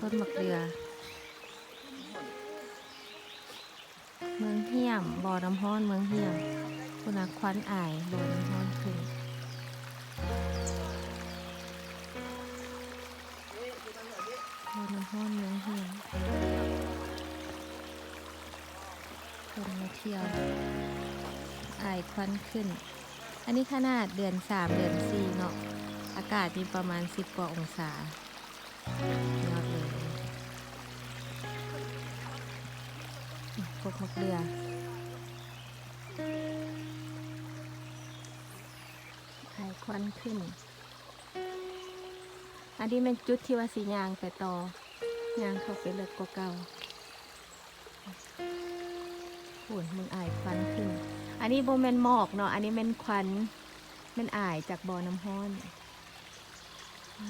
ต้นมะเกลือ เมืองเฮียมบ่อน้ำห้อนเมืองเฮียมคุณอาควันอายบ่อน้ำห้อนขึ้นบ่อน้ำห้อนเมืองเฮียมคนมาเที่ยวอายควันขึ้น อันนี้ขนาดเดือนสามเดือนสี่เนาะอากาศมีประมาณสิบกว่าองศา พวกมะเกลือไข่ควันขึ้น อันนี้เป็นจุดที่ว่าสียางไปต่อยางเข้าไปเลิกกว่าเก่าโหนมึงอายควันขึ้น อันนี้โบแมนหมอกเนาะ อันนี้เป็นควันเป็นอายจากบ่อน้ำห้อนอ่า